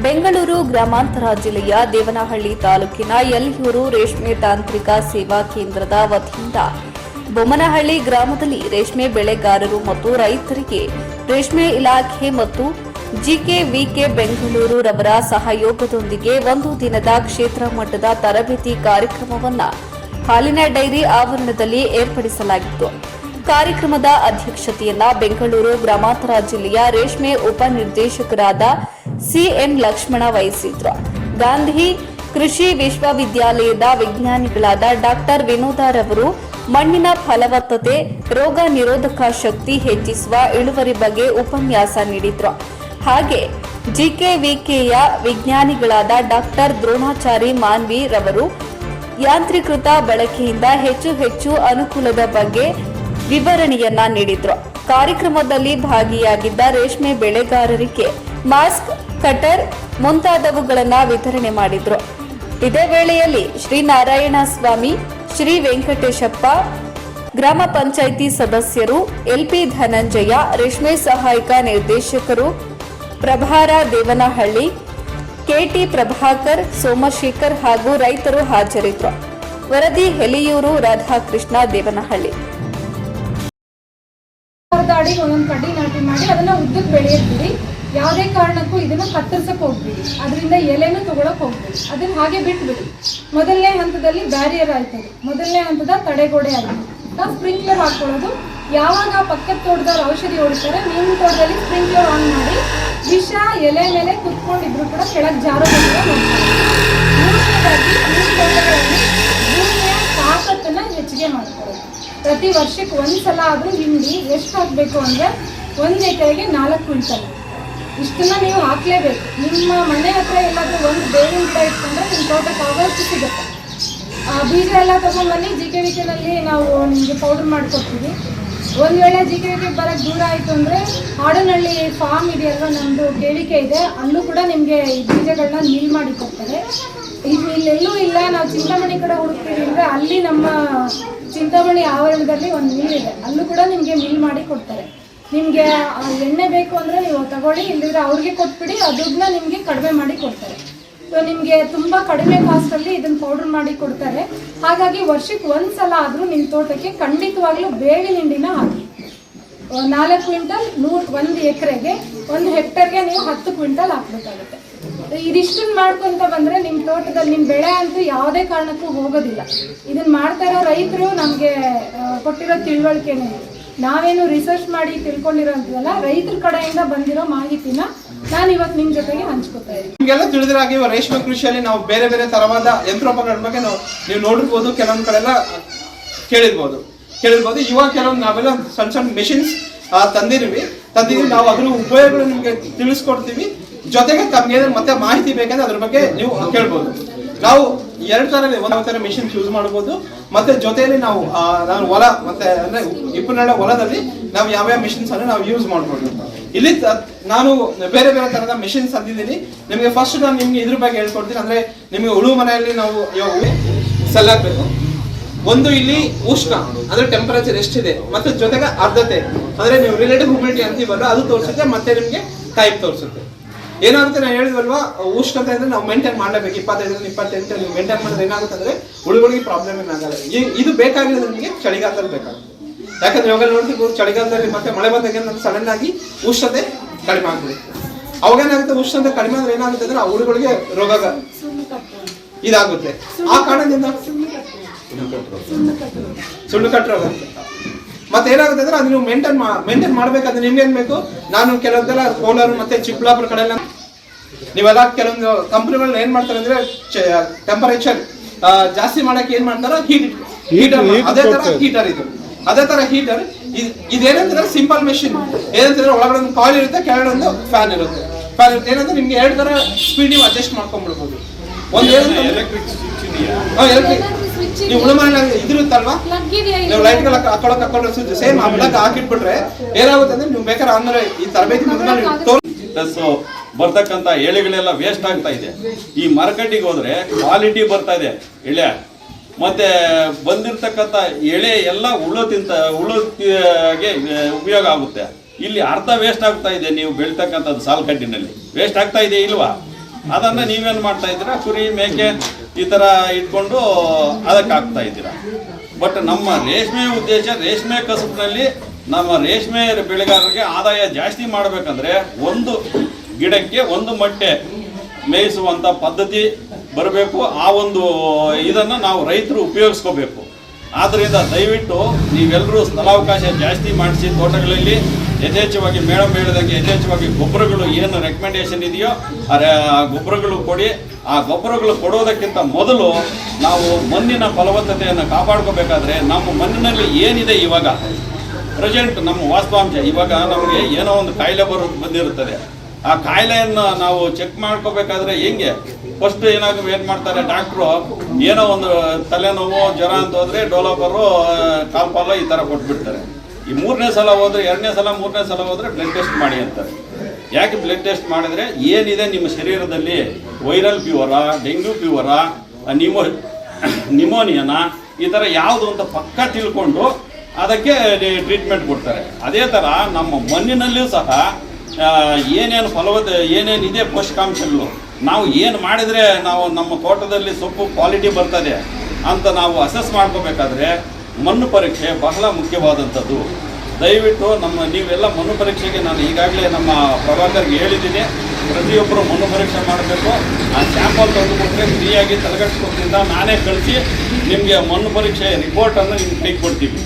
ಬೆಂಗಳೂರು ಗ್ರಾಮಾಂತರ ಜಿಲ್ಲೆಯ ದೇವನಹಳ್ಳಿ ತಾಲೂಕಿನ ಯಲ್ಯೂರು ರೇಷ್ಮೆ ತಾಂತ್ರಿಕ ಸೇವಾ ಕೇಂದ್ರದ ವತಿಯಿಂದ ಬೊಮ್ಮನಹಳ್ಳಿ ಗ್ರಾಮದಲ್ಲಿ ರೇಷ್ಮೆ ಬೆಳೆಗಾರರು ಮತ್ತು ರೈತರಿಗೆ ರೇಷ್ಮೆ ಇಲಾಖೆ ಮತ್ತು ಜಿಕೆವಿಕೆ ಬೆಂಗಳೂರು ರವರ ಸಹಯೋಗದೊಂದಿಗೆ ಒಂದು ದಿನದ ಕ್ಷೇತ್ರ ಮಟ್ಟದ ತರಬೇತಿ ಕಾರ್ಯಕ್ರಮವನ್ನು ಹಾಲಿನ ಡೈರಿ ಆವರಣದಲ್ಲಿ ಏರ್ಪಡಿಸಲಾಗಿತ್ತು. ಕಾರ್ಯಕ್ರಮದ ಅಧ್ಯಕ್ಷತೆಯನ್ನ ಬೆಂಗಳೂರು ಗ್ರಾಮಾಂತರ ಜಿಲ್ಲೆಯ ರೇಷ್ಮೆ ಉಪನಿರ್ದೇಶಕರಾದ ಸಿಎನ್ ಲಕ್ಷ್ಮಣ ವಹಿಸಿದ್ರು. ಗಾಂಧಿ ಕೃಷಿ ವಿಶ್ವವಿದ್ಯಾಲಯದ ವಿಜ್ಞಾನಿಗಳಾದ ಡಾಕ್ಟರ್ ವಿನೋದರವರು ಮಣ್ಣಿನ ಫಲವತ್ತತೆ, ರೋಗ ನಿರೋಧಕ ಶಕ್ತಿ ಹೆಚ್ಚಿಸುವ ಇಳುವರಿ ಬಗ್ಗೆ ಉಪನ್ಯಾಸ ನೀಡಿದ್ರು. ಹಾಗೆ ಜಿಕೆವಿಕೆಯ ವಿಜ್ಞಾನಿಗಳಾದ ಡಾಕ್ಟರ್ ದ್ರೋಣಾಚಾರಿ ಮಾನ್ವಿ ರವರು ಯಾಂತ್ರೀಕೃತ ಬಳಕೆಯಿಂದ ಹೆಚ್ಚು ಹೆಚ್ಚು ಅನುಕೂಲದ ಬಗ್ಗೆ ವಿವರಣೆಯನ್ನ ನೀಡಿದ್ರು. ಕಾರ್ಯಕ್ರಮದಲ್ಲಿ ಭಾಗಿಯಾಗಿದ್ದ ರೇಷ್ಮೆ ಬೆಳೆಗಾರರಿಗೆ ಮಾಸ್ಕ್ ಕಟರ್ ಮುಂತಾದವುಗಳನ್ನು ವಿತರಣೆ ಮಾಡಿದ್ರು. ಇದೇ ವೇಳೆಯಲ್ಲಿ ಶ್ರೀ ನಾರಾಯಣ ಸ್ವಾಮಿ, ಶ್ರೀ ವೆಂಕಟೇಶಪ್ಪ, ಗ್ರಾಮ ಪಂಚಾಯಿತಿ ಸದಸ್ಯರು, ಎಲ್ಪಿ ಧನಂಜಯ, ರೇಷ್ಮೆ ಸಹಾಯಕ ನಿರ್ದೇಶಕರು, ಪ್ರಭಾರ ದೇವನಹಳ್ಳಿ, ಕೆಟಿ ಪ್ರಭಾಕರ್, ಸೋಮಶೇಖರ್ ಹಾಗೂ ರೈತರು ಹಾಜರಿದ್ದರು ವರದಿ ಹೆಲಿಯೂರು ರಾಧಾಕೃಷ್ಣ ದೇವನಹಳ್ಳಿ. ಮಾಡಿ ಅದನ್ನ ಯಾವುದೇ ಕಾರಣಕ್ಕೂ ಇದನ್ನು ಕತ್ತರಿಸಕ್ ಹೋಗ್ಬಿಡಿ. ಅದರಿಂದ ಎಲೆನೂ ತಗೊಳಕ್ ಹೋಗ್ಬಿಡಿ. ಅದನ್ನ ಹಾಗೆ ಬಿಟ್ಬಿಡಿ. ಮೊದಲನೇ ಹಂತದಲ್ಲಿ ಬ್ಯಾರಿಯರ್ ಆಯ್ತದೆ. ಮೊದಲನೇ ಹಂತದ ತಡೆಗೋಡೆ ಆಯ್ತು. ನಾವು ಸ್ಪ್ರಿಂಕ್ಲರ್ ಹಾಕೊಳ್ಳೋದು. ಯಾವಾಗ ಪಕ್ಕದ ತೋಟದವ್ರು ಔಷಧಿ ಹೊಡಿತಾರೆ, ನಿಮ್ಮ ತೋಟದಲ್ಲಿ ಸ್ಪ್ರಿಂಕ್ಲರ್ ಆನ್ ಮಾಡಿ ವಿಷ, ಎಲೆ ಮೇಲೆ ಕುತ್ಕೊಂಡಿದ್ರು ಕೂಡ ಕೆಳಗೆ ಜಾರೋದಿಲ್ಲ ಮೂರನೇದಾಗಿ ಭೂಮಿಯ ತಾಕತ್ತನ್ನ ಹೆಚ್ಚಿಗೆ ಮಾಡ್ತಾರೆ. ಪ್ರತಿ ವರ್ಷಕ್ಕೆ ಒಂದ್ಸಲ ಆದ್ರೂ ಹಿಂಡಿ ಎಷ್ಟು ಹಾಕಬೇಕು ಅಂದ್ರೆ ಒಂದು ಎಕರೆಗೆ ನಾಲ್ಕು ಕ್ವಿಂಟಲ್. ಇಷ್ಟನ್ನ ನೀವು ಹಾಕ್ಲೇಬೇಕು. ನಿಮ್ಮ ಮನೆ ಹತ್ರ ಎಲ್ಲಾದರೂ ಒಂದು ಬೇವಿನ ಗಿಡ ಇಟ್ಕೊಂಡ್ರೆ ನಿಮ್ಮ ತೋಟಕ್ಕೆ ಆಗೋಷ್ಟು ಸಿಗುತ್ತೆ. ಆ, ಬೀಜ ಎಲ್ಲ ತಗೊಂಡ್ಬನ್ನಿ ಜಿ ಕೆ ವಿಕೆನಲ್ಲಿ ನಾವು ನಿಮಗೆ ಪೌಡರ್ ಮಾಡಿಕೊಡ್ತೀವಿ. ಒಂದು ವೇಳೆ ಜಿ ಕೆ ವಿಕೆ ಬರೋಕ್ಕೆ ದೂರ ಆಯಿತು ಅಂದರೆ ಹಾಡನಹಳ್ಳಿ ಫಾರ್ಮ್ ಇದೆಯಲ್ವ? ನಮ್ಮದು ಕೇಳಿಕೆ ಇದೆ. ಅಲ್ಲೂ ಕೂಡ ನಿಮಗೆ ಈ ಬೀಜಗಳನ್ನ ಮಿಲ್ ಮಾಡಿ ಕೊಡ್ತಾರೆ. ಇದು ಇಲ್ಲೆಲ್ಲೂ ಇಲ್ಲ. ನಾವು ಚಿಂತಾಮಣಿ ಕಡೆ ಹುಡುಕ್ತೀವಿ ಅಂದರೆ ಅಲ್ಲಿ ನಮ್ಮ ಚಿಂತಾಮಣಿ ಆವರಣದಲ್ಲಿ ಒಂದು ಮಿಲ್ ಇದೆ ಅಲ್ಲೂ ಕೂಡ ನಿಮಗೆ ಮಿಲ್ ಮಾಡಿ ಕೊಡ್ತಾರೆ. ನಿಮಗೆ ಎಣ್ಣೆ ಬೇಕು ಅಂದರೆ ನೀವು ತಗೊಳ್ಳಿ ಇಲ್ಲಿದ್ರೆ ಅವ್ರಿಗೆ ಕೊಟ್ಬಿಡಿ, ಅದನ್ನ ನಿಮಗೆ ಕಡಿಮೆ ಮಾಡಿ ಕೊಡ್ತಾರೆ. ಸೊ ನಿಮಗೆ ತುಂಬ ಕಡಿಮೆ ಕಾಸ್ಟಲ್ಲಿ ಇದನ್ನು ಪೌಡರ್ ಮಾಡಿ ಕೊಡ್ತಾರೆ. ಹಾಗಾಗಿ ವರ್ಷಕ್ಕೆ ಒಂದು ಸಲ ಆದರೂ ನಿಮ್ಮ ತೋಟಕ್ಕೆ ಖಂಡಿತವಾಗ್ಲೂ ಬೇವಿನ ಹಿಂಡಿನ ಹಾಕಿ. ನಾಲ್ಕು ಕ್ವಿಂಟಲ್ ನೂರು, ಒಂದು ಎಕರೆಗೆ, ಒಂದು ಹೆಕ್ಟರ್ಗೆ ನೀವು ಹತ್ತು ಕ್ವಿಂಟಲ್ ಹಾಕ್ಬೇಕಾಗುತ್ತೆ. ಇದಿಷ್ಟನ್ನ ಮಾಡ್ಕೊಂತ ಬಂದ್ರೆ ನಿಮ್ಮ ತೋಟದಲ್ಲಿ ನಿಮ್ಮ ಬೆಳೆ ಅಂತೂ ಯಾವುದೇ ಕಾರಣಕ್ಕೂ ಹೋಗೋದಿಲ್ಲ. ಇದನ್ನ ಮಾಡ್ತಾ ರೈತರು ನಮಗೆ ಕೊಟ್ಟಿರೋ ತಿಳುವಳಿಕೆನೇ. ನಾವೇನು ರಿಸರ್ಚ್ ಮಾಡಿ ತಿಳ್ಕೊಂಡಿರೋಂಥದ್ದಲ್ಲ, ರೈತರ ಕಡೆಯಿಂದ ಬಂದಿರೋ ಮಾಹಿತಿನ ನಾನು ಇವತ್ತು ನಿಮ್ಮ ಜೊತೆಗೆ ಹಂಚ್ಕೊತಾ ಇದ್ದೀನಿ. ನಿಮ್ಗೆಲ್ಲ ತಿಳಿದಿರಾಗಿ ರೇಷ್ಮೆ ಕೃಷಿಯಲ್ಲಿ ನಾವು ಬೇರೆ ಬೇರೆ ತರವಾದ ಯಂತ್ರೋಪಕರಣ ಬಗ್ಗೆ ನಾವು ನೋಡಿರ್ಬೋದು, ಕೆಲವೊಂದು ಕಡೆ ಎಲ್ಲ ಕೇಳಿರ್ಬೋದು. ಕೇಳಿರ್ಬೋದು. ಇವಾಗ ಕೆಲವೊಂದು ನಾವೆಲ್ಲ ಸಣ್ಣ ಸಣ್ಣ ಮೆಷಿನ್ಸ್ ತಂದಿರ್ವಿ ತಂದಿದ್ದೀವಿ. ನಾವು ಅದ್ರ ಉಪಯೋಗಗಳು ನಿಮಗೆ ತಿಳಿಸ್ಕೊಡ್ತೀವಿ. ಜೊತೆಗೆ ತಮ್ಗೆ ಮತ್ತೆ ಮಾಹಿತಿ ಬೇಕಂದ್ರೆ ಅದ್ರ ಬಗ್ಗೆ ನೀವು ಕೇಳ್ಬೋದು. ನಾವು ಎರಡು ತರ ಒಂದು ಥರ ಮಿಷಿನ್ಸ್ ಯೂಸ್ ಮಾಡ್ಬೋದು. ಮತ್ತೆ ಜೊತೆಯಲ್ಲಿ ನಾವು ನಾನು ಹೊಲ, ಮತ್ತೆ ಅಂದ್ರೆ ಇಪ್ಪನ್ನೆರಡು ಹೊಲದಲ್ಲಿ ನಾವು ಯಾವ ಯಾವ ಮಿಷಿನ್ಸ್ ಅನ್ನು ನಾವು ಯೂಸ್ ಮಾಡ್ಬೋದು. ಇಲ್ಲಿ ನಾನು ಬೇರೆ ಬೇರೆ ತರದ ಮಿಷಿನ್ಸ್ ತಂದಿದ್ದೀನಿ. ನಿಮಗೆ ಫಸ್ಟ್ ನಾನು ನಿಮ್ಗೆ ಇದ್ರ ಬಗ್ಗೆ ಹೇಳ್ಕೊಡ್ತೀನಿ. ಅಂದ್ರೆ ನಿಮಗೆ ಉಳು ಮನೆಯಲ್ಲಿ ನಾವು ಸೆಲ್ ಹಾಕ್ಬೇಕು ಒಂದು ಇಲ್ಲಿ ಉಷ್ಣ, ಅಂದ್ರೆ ಟೆಂಪರೇಚರ್ ಎಷ್ಟಿದೆ, ಮತ್ತೆ ಜೊತೆಗೆ ಅರ್ಧತೆ ಅಂದ್ರೆ ನೀವು ರಿಲೇಟಿವ್ ಹ್ಯೂಮಿಡಿಟಿ ಅಂತೀವಲ್ಲ, ಅದು ತೋರಿಸುತ್ತೆ, ಮತ್ತೆ ನಿಮಗೆ ಟೈಪ್ ತೋರಿಸುತ್ತೆ. ಏನಾಗುತ್ತೆ ನಾನು ಹೇಳಿದ್ವಲ್ವಾ? ಉಷ್ಣತೆ ಅಂದ್ರೆ ನಾವು ಮೇಂಟೈನ್ ಮಾಡಲೇಬೇಕು. ಇಪ್ಪತ್ತೈದರಿಂದ ಇಪ್ಪತ್ತೆಂಟು ನೀವು ಮೇಂಟೈನ್ ಮಾಡಿದ್ರೆ ಏನಾಗುತ್ತೆ ಅಂದ್ರೆ ಹುಳುಗಳಿಗೆ ಪ್ರಾಬ್ಲಮ್ ಏನಾಗಲ್ಲ ಇದು ಬೇಕಾಗಿರೋದು ನಿಮಗೆ ಚಳಿಗಾಲದಲ್ಲಿ ಬೇಕಾಗುತ್ತೆ. ಯಾಕಂದ್ರೆ ಇವಾಗ ನೋಡ್ತಿರ್ಬೋದು ಚಳಿಗಾಲದಲ್ಲಿ ಮತ್ತೆ ಮಳೆ ಬಂದಾಗ ಸಡನ್ ಆಗಿ ಉಷ್ಣತೆ ಕಡಿಮೆ ಆಗ್ಬಿಡುತ್ತೆ. ಅವಾಗ ಏನಾಗುತ್ತೆ? ಉಷ್ಣತೆ ಕಡಿಮೆ ಅಂದ್ರೆ ಏನಾಗುತ್ತೆ ಅಂದ್ರೆ ಆ ಹುಳುಗಳಿಗೆ ರೋಗ ಇದಾಗುತ್ತೆ. ಆ ಕಾರಣದಿಂದ ಸುಳ್ಳು ಕಟ್ಟರೋಗ ಮತ್ತೆ ಏನಾಗುತ್ತೆ ಅಂದ್ರೆ ಅದು ನೀವು ಮೇಂಟೈನ್ ಮೇಂಟೈನ್ ಮಾಡ್ಬೇಕಾದ್ರೆ ನಿಮ್ಗೆ ಏನ್ ಬೇಕು? ನಾನು ಕೆಲವೊಂದೆಲ್ಲ ಕೋಲಾರ ಮತ್ತೆ ಚಿಕ್ಕಬಳ್ಳಾಪುರ ಕಡೆ ಎಲ್ಲ ನೀವೆಲ್ಲ ಕೆಲವೊಂದು ಕಂಪ್ನಿಗಳನ್ನ ಏನ್ ಮಾಡ್ತಾರೆ ಅಂದ್ರೆ ಟೆಂಪರೇಚರ್ ಜಾಸ್ತಿ ಮಾಡಕ್ಕೆ ಏನ್ ಮಾಡ್ತಾರ? ಹೀಟ್ ಹೀಟರ್ ಅದೇ ತರ ಹೀಟರ್ ಇದು. ಅದೇ ತರ ಹೀಟರ್ ಇದೇನಂತಂದ್ರೆ ಸಿಂಪಲ್ ಮೆಷಿನ್ ಏನಂತಂದ್ರೆ ಒಳಗಡೆ ಒಂದು ಕಾಯಿಲ್ ಇರುತ್ತೆ ಕೆಳಗಡೆ ಒಂದು ಫ್ಯಾನ್ ಇರುತ್ತೆ. ಫ್ಯಾನ್ ಇರುತ್ತೆ. ಏನಂದ್ರೆ ನಿಮ್ಗೆ ಎರಡು ತರ ಸ್ಪೀಡ್ ನೀವು ಅಡ್ಜಸ್ಟ್ ಮಾಡ್ಕೊಂಡ್ಬಿಡ್ಬೋದು. ಒಂದು ಹಾ, electric. ನೀವು ಇದ್ರು ಇದಿರುತ್ತಲ್ವಾ ನೀವು ಲೈಟ್ಗಳ ಹಾಕೊಳಕ್ ಹಾಕೊಂಡು ಸೇಮ್ ಆ ಪ್ಲಗ್ ಹಾಕಿಟ್ಬಿಟ್ರೆ ಏನಾಗುತ್ತೆ ಅಂದ್ರೆ ನೀವು ಬೇಕಾದ್ರೆ ಅಂದ್ರೆ ಈ ತರಬೇತಿ ಬರ್ತಕ್ಕಂತ ಪ್ಲಸ್ ಎಳೆಗಳೆಲ್ಲ ವೇಸ್ಟ್ ಆಗ್ತಾ ಇದೆ. ಈ ಮಾರ್ಕೆಟಿಗೆ ಹೋದ್ರೆ ಕ್ವಾಲಿಟಿ ಬರ್ತಾ ಇದೆ. ಎಳೆ ಮತ್ತೆ ಬಂದಿರ್ತಕ್ಕಂಥ ಎಳೆ ಎಲ್ಲ ಹುಳು ತಿಂತ ಹುಳುಗೆ ಉಪಯೋಗ ಆಗುತ್ತೆ. ಇಲ್ಲಿ ಅರ್ಧ ವೇಸ್ಟ್ ಆಗ್ತಾ ಇದೆ ನೀವು ಬೆಳಿತಕ್ಕಂಥದ್ದು ಸಾಲುಕಟ್ಟಿನಲ್ಲಿ ವೇಸ್ಟ್ ಆಗ್ತಾ ಇದೆ ಇಲ್ವಾ? ಅದನ್ನ ನೀವೇನ್ ಮಾಡ್ತಾ ಇದ್ದೀರಾ? ಕುರಿ ಮೇಕೆ ಈ ತರ ಇಟ್ಕೊಂಡು ಅದಕ್ಕೆ ಹಾಕ್ತಾ ಇದ್ದೀರಾ? ಬಟ್ ನಮ್ಮ ರೇಷ್ಮೆ ಉದ್ದೇಶ, ರೇಷ್ಮೆ ಕಸುಬಿನಲ್ಲಿ ನಮ್ಮ ರೇಷ್ಮೆ ಬೆಳೆಗಾರರಿಗೆ ಆದಾಯ ಜಾಸ್ತಿ ಮಾಡಬೇಕಂದ್ರೆ ಒಂದು ಗಿಡಕ್ಕೆ ಒಂದು ಮೊಟ್ಟೆ ಮೇಯಿಸುವಂತ ಪದ್ಧತಿ ಬರಬೇಕು. ಆ ಒಂದು ಇದನ್ನ ನಾವು ರೈತರು ಉಪಯೋಗಿಸ್ಕೋಬೇಕು. ಆದ್ದರಿಂದ ದಯವಿಟ್ಟು ನೀವೆಲ್ಲರೂ ಸ್ಥಳಾವಕಾಶ ಜಾಸ್ತಿ ಮಾಡಿಸಿ ತೋಟಗಳಲ್ಲಿ ಯಥೇಚ್ಛವಾಗಿ ಮೇಡಮ್ ಹೇಳಿದಂಗೆ ಯಥೇಚ್ಛವಾಗಿ ಗೊಬ್ಬರಗಳು ಏನು ರೆಕಮೆಂಡೇಶನ್ ಇದೆಯೋ ಆ ಆ ಗೊಬ್ಬರಗಳು ಕೊಡಿ. ಆ ಗೊಬ್ಬರಗಳು ಕೊಡೋದಕ್ಕಿಂತ ಮೊದಲು ನಾವು ಮಣ್ಣಿನ ಫಲವತ್ತತೆಯನ್ನು ಕಾಪಾಡ್ಕೋಬೇಕಾದ್ರೆ ನಮ್ಮ ಮಣ್ಣಿನಲ್ಲಿ ಏನಿದೆ ಇವಾಗ? ಪ್ರೆಸೆಂಟ್ ನಮ್ಮ ವಾಸ್ತವಾಂಶ. ಇವಾಗ ನಮಗೆ ಏನೋ ಒಂದು ಕಾಯಿಲೆ ಬರೋ, ಬಂದಿರುತ್ತದೆ. ಆ ಕಾಯಿಲೆಯನ್ನು ನಾವು ಚೆಕ್ ಮಾಡ್ಕೋಬೇಕಾದ್ರೆ ಹೆಂಗೆ? ಫಸ್ಟ್ ಏನಾದರೂ ಏನು ಮಾಡ್ತಾರೆ ಡಾಕ್ಟ್ರು ಏನೋ ಒಂದು ತಲೆನೋವು, ಜ್ವರ ಅಂತ ಹೋದರೆ ಡೋಲೋಬರು ಕಾಲ್ಪಾಲು ಈ ಥರ ಕೊಟ್ಬಿಡ್ತಾರೆ. ಈ ಮೂರನೇ ಸಲ ಹೋದ್ರೆ, ಎರಡನೇ ಸಲ, ಮೂರನೇ ಸಲ ಹೋದ್ರೆ ಬ್ಲಡ್ ಟೆಸ್ಟ್ ಮಾಡಿ ಅಂತಾರೆ ಯಾಕೆ ಬ್ಲಡ್ ಟೆಸ್ಟ್ ಮಾಡಿದ್ರೆ, ಏನಿದೆ ನಿಮ್ಮ ಶರೀರದಲ್ಲಿ? ವೈರಲ್ ಫೀವರಾ ಡೆಂಗ್ಯೂ ಫೀವರಾ ನಿಮೋ ನಿಮೋನಿಯನ ಈ ಥರ ಯಾವುದು ಅಂತ ಪಕ್ಕ ತಿಳ್ಕೊಂಡು ಅದಕ್ಕೆ ಟ್ರೀಟ್ಮೆಂಟ್ ಕೊಡ್ತಾರೆ. ಅದೇ ಥರ ನಮ್ಮ ಮಣ್ಣಿನಲ್ಲಿಯೂ ಸಹ ಏನೇನು ಫಲವತ್ತ ಏನೇನಿದೆ ಪೋಷಕಾಂಶಗಳು? ನಾವು ಏನು ಮಾಡಿದರೆ ನಾವು ನಮ್ಮ ತೋಟದಲ್ಲಿ ಸೊಪ್ಪು ಕ್ವಾಲಿಟಿ ಬರ್ತದೆ ಅಂತ ನಾವು ಅಸೆಸ್ ಮಾಡ್ಕೋಬೇಕಾದ್ರೆ ಮಣ್ಣು ಪರೀಕ್ಷೆ ಬಹಳ ಮುಖ್ಯವಾದಂಥದ್ದು. ದಯವಿಟ್ಟು ನಮ್ಮ ನೀವೆಲ್ಲ ಮಣ್ಣು ಪರೀಕ್ಷೆಗೆ ನಾನು ಈಗಾಗಲೇ ನಮ್ಮ ಪ್ರಭಾಕರ್ಗೆ ಹೇಳಿದ್ದೀನಿ. ಪ್ರತಿಯೊಬ್ಬರು ಮಣ್ಣು ಪರೀಕ್ಷೆ ಮಾಡಬೇಕು. ಆ ಸ್ಯಾಂಪಲ್ ತಂದುಕೊಟ್ರೆ ಫ್ರೀಯಾಗಿ ತಲೆಗಟ್ಟಿಸ್ಕೊಡ್ತಿದ್ದ ನಾನೇ ಕಳಿಸಿ ನಿಮಗೆ ಮಣ್ಣು ಪರೀಕ್ಷೆ ರಿಪೋರ್ಟನ್ನು ನಿಮ್ಗೆ ಕೈ ಕೊಡ್ತೀವಿ